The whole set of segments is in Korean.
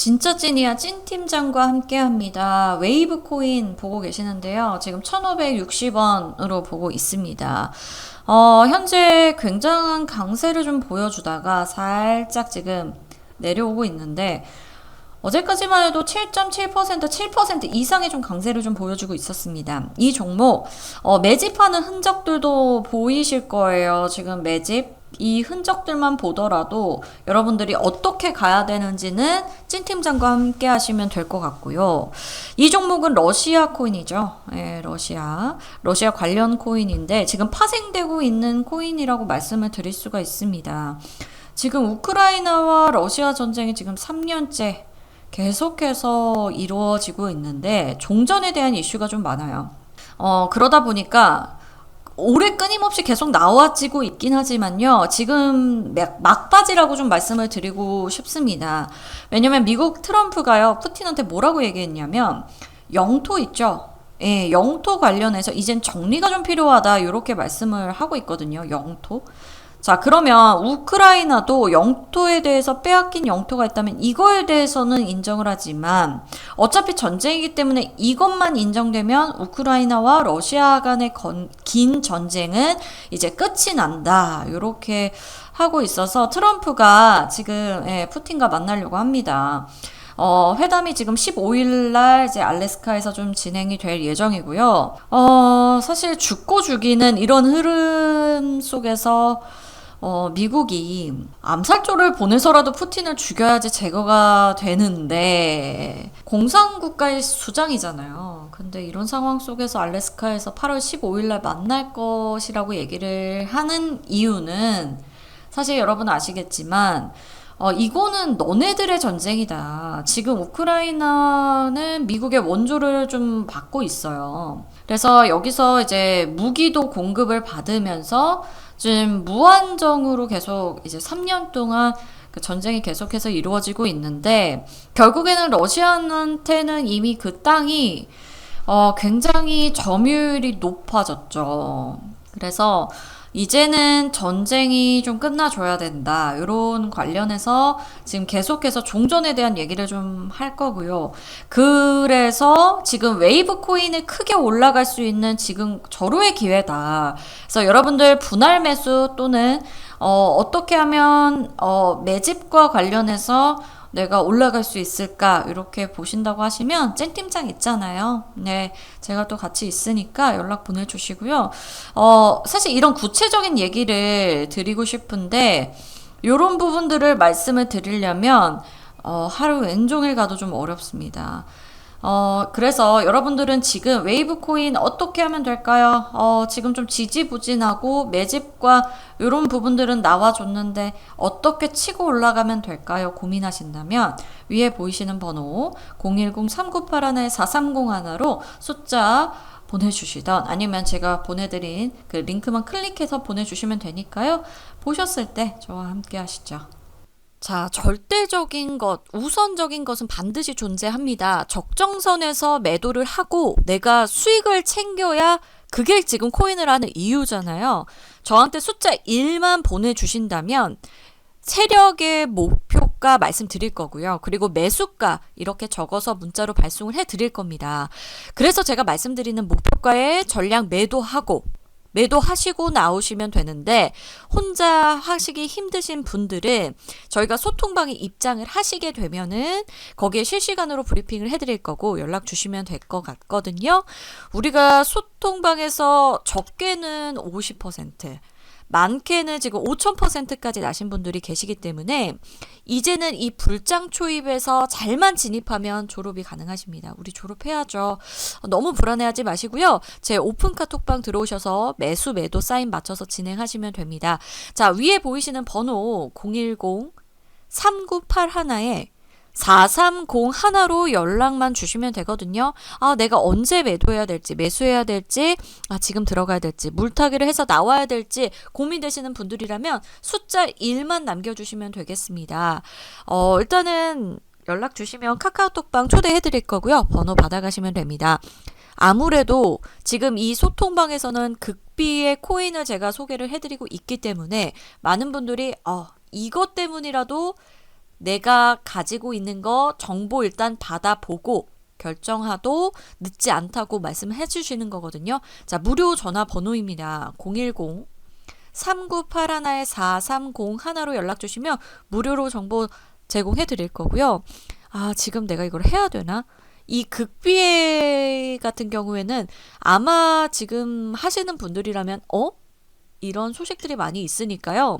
진짜 찐이야 찐 팀장과 함께 합니다. 웨이브 코인 보고 계시는데요. 지금 1560원으로 보고 있습니다. 어, 현재 굉장한 강세를 좀 보여주다가 살짝 지금 내려오고 있는데 어제까지만 해도 7.7%, 7% 이상의 좀 강세를 좀 보여주고 있었습니다. 이 종목 어, 매집하는 흔적들도 보이실 거예요. 지금 매집 이 흔적들만 보더라도 여러분들이 어떻게 가야 되는지는 찐 팀장과 함께 하시면 될 것 같고요. 이 종목은 러시아 코인이죠. 예, 러시아. 러시아 관련 코인인데 지금 파생되고 있는 코인이라고 말씀을 드릴 수가 있습니다. 지금 우크라이나와 러시아 전쟁이 지금 3년째 계속해서 이루어지고 있는데 종전에 대한 이슈가 좀 많아요. 어, 그러다 보니까 올해 끊임없이 계속 나와지고 있긴 하지만요. 지금 막바지라고 좀 말씀을 드리고 싶습니다. 왜냐면 미국 트럼프가요. 푸틴한테 뭐라고 얘기했냐면 영토 있죠. 예, 영토 관련해서 이젠 정리가 좀 필요하다. 이렇게 말씀을 하고 있거든요. 영토. 자, 그러면 우크라이나도 영토에 대해서 빼앗긴 영토가 있다면 이거에 대해서는 인정을 하지만 어차피 전쟁이기 때문에 이것만 인정되면 우크라이나와 러시아 간의 건, 긴 전쟁은 이제 끝이 난다. 이렇게 하고 있어서 트럼프가 지금 예, 푸틴과 만나려고 합니다. 어, 회담이 지금 15일 날 이제 알래스카에서 좀 진행이 될 예정이고요. 어, 사실 죽고 죽이는 이런 흐름 속에서 어, 미국이 암살조를 보내서라도 푸틴을 죽여야지 제거가 되는데 공산국가의 수장이잖아요. 근데 이런 상황 속에서 알래스카에서 8월 15일 날 만날 것이라고 얘기를 하는 이유는 사실 여러분 아시겠지만 어, 이거는 너네들의 전쟁이다. 지금 우크라이나는 미국의 원조를 좀 받고 있어요. 그래서 여기서 이제 무기도 공급을 받으면서 지금 무한정으로 계속 이제 3년 동안 그 전쟁이 계속해서 이루어지고 있는데 결국에는 러시아한테는 이미 그 땅이 어 굉장히 점유율이 높아졌죠. 그래서 이제는 전쟁이 좀 끝나줘야 된다. 이런 관련해서 지금 계속해서 종전에 대한 얘기를 좀 할 거고요. 그래서 지금 웨이브 코인이 크게 올라갈 수 있는 지금 절호의 기회다. 그래서 여러분들 분할 매수 또는 어, 어떻게 하면 어, 매집과 관련해서 내가 올라갈 수 있을까 이렇게 보신다고 하시면 찐팀장 있잖아요. 네, 제가 또 같이 있으니까 연락 보내주시고요. 어, 사실 이런 구체적인 얘기를 드리고 싶은데 이런 부분들을 말씀을 드리려면 어, 하루 왼종일 가도 좀 어렵습니다. 어, 그래서 여러분들은 지금 웨이브 코인 어떻게 하면 될까요? 어, 지금 좀 지지부진하고 매집과 이런 부분들은 나와줬는데 어떻게 치고 올라가면 될까요? 고민하신다면 위에 보이시는 번호 010-3981-4301로 숫자 보내주시던 아니면 제가 보내드린 그 링크만 클릭해서 보내주시면 되니까요. 보셨을 때 저와 함께 하시죠. 자, 절대적인 것, 우선적인 것은 반드시 존재합니다. 적정선에서 매도를 하고 내가 수익을 챙겨야 그게 지금 코인을 하는 이유잖아요. 저한테 숫자 1만 보내주신다면 세력의 목표가 말씀드릴 거고요. 그리고 매수가 이렇게 적어서 문자로 발송을 해 드릴 겁니다. 그래서 제가 말씀드리는 목표가에 전량 매도하고 매도하시고 나오시면 되는데 혼자 하시기 힘드신 분들은 저희가 소통방에 입장을 하시게 되면은 거기에 실시간으로 브리핑을 해드릴 거고 연락 주시면 될 것 같거든요. 우리가 소통방에서 적게는 50% 많게는 지금 5,000%까지 나신 분들이 계시기 때문에 이제는 이 불장 초입에서 잘만 진입하면 졸업이 가능하십니다. 우리 졸업해야죠. 너무 불안해하지 마시고요. 제 오픈 카톡방 들어오셔서 매수 매도 사인 맞춰서 진행하시면 됩니다. 자, 위에 보이시는 번호 010 3981에 430 하나로 연락만 주시면 되거든요. 아, 내가 언제 매도해야 될지, 매수해야 될지, 아, 지금 들어가야 될지, 물타기를 해서 나와야 될지 고민되시는 분들이라면 숫자 1만 남겨주시면 되겠습니다. 어, 일단은 연락 주시면 카카오톡방 초대해 드릴 거고요. 번호 받아가시면 됩니다. 아무래도 지금 이 소통방에서는 극비의 코인을 제가 소개를 해드리고 있기 때문에 많은 분들이 어, 이것 때문이라도 내가 가지고 있는 거 정보 일단 받아보고 결정하도 늦지 않다고 말씀해 주시는 거거든요. 자, 무료 전화 번호입니다. 010 398 4301 하나로 연락 주시면 무료로 정보 제공해 드릴 거고요. 아, 지금 내가 이걸 해야 되나? 이 극비회 같은 경우에는 아마 지금 하시는 분들이라면 어? 이런 소식들이 많이 있으니까요.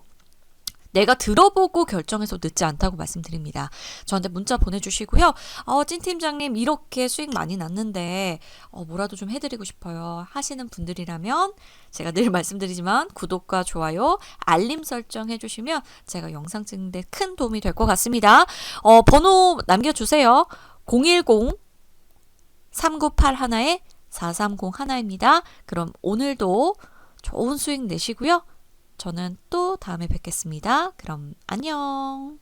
내가 들어보고 결정해서 늦지 않다고 말씀드립니다. 저한테 문자 보내주시고요. 어, 찐 팀장님 이렇게 수익 많이 났는데 어, 뭐라도 좀 해드리고 싶어요. 하시는 분들이라면 제가 늘 말씀드리지만 구독과 좋아요, 알림 설정 해주시면 제가 영상 찍는데 큰 도움이 될 것 같습니다. 어, 번호 남겨주세요. 010 3981에 4301입니다. 그럼 오늘도 좋은 수익 내시고요. 저는 또 다음에 뵙겠습니다. 그럼 안녕.